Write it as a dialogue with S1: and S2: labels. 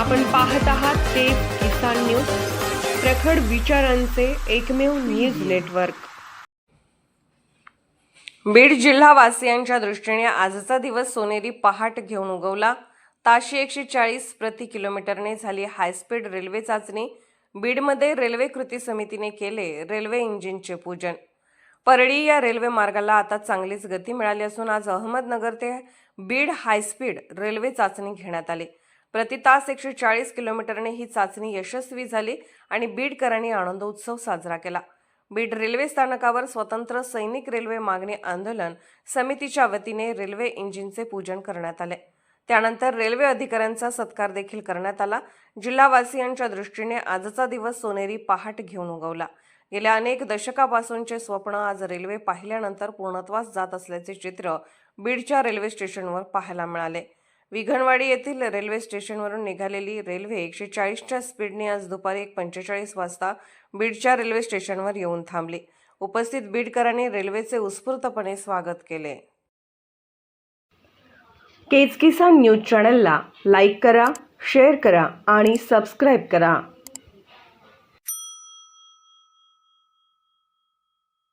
S1: आपण पाहत आहात ते किसान न्यूज प्रखड विचारांचे एकमेव न्यूज नेटवर्क. बीड जिल्हावासियांच्या दृष्टीने आजचा दिवस सोनेरी पहाट घेऊन उगवला. ताशी एकशे चाळीस प्रति किलोमीटरने झाली हायस्पीड रेल्वे चाचणी. बीडमध्ये रेल्वे कृती समितीने केले रेल्वे इंजिनचे पूजन. परळी या रेल्वे मार्गाला आता चांगलीच गती मिळाली असून आज अहमदनगर ते बीड हायस्पीड रेल्वे चाचणी घेण्यात आली. प्रति तास एकशे चाळीस किलोमीटरने ही चाचणी यशस्वी झाली आणि बीडकरांनी आनंदोत्सव साजरा केला. बीड रेल्वे स्थानकावर स्वतंत्र सैनिक रेल्वे मागणी आंदोलन समितीच्या वतीने रेल्वे इंजिनचे पूजन करण्यात आले. त्यानंतर रेल्वे अधिकाऱ्यांचा सत्कार देखील करण्यात आला. जिल्हावासियांच्या दृष्टीने आजचा दिवस सोनेरी पहाट घेऊन उगवला. गेल्या अनेक दशकापासूनचे स्वप्न आज रेल्वे पाहिल्यानंतर पूर्णत्वास जात असल्याचे चित्र बीडच्या रेल्वे स्टेशनवर पाहायला मिळाले. विघणवाडी येथील रेल्वे स्टेशनवरून निघालेली रेल्वे एकशे चाळीसच्या स्पीडने आज दुपारी एक पंचेचाळीस वाजता बीडच्या रेल्वे स्टेशनवर येऊन थांबली. उपस्थित बीडकरांनी रेल्वेचे उत्स्फूर्तपणे स्वागत केले. केज किसान न्यूज चॅनलला लाईक करा शेअर करा आणि सबस्क्राईब करा.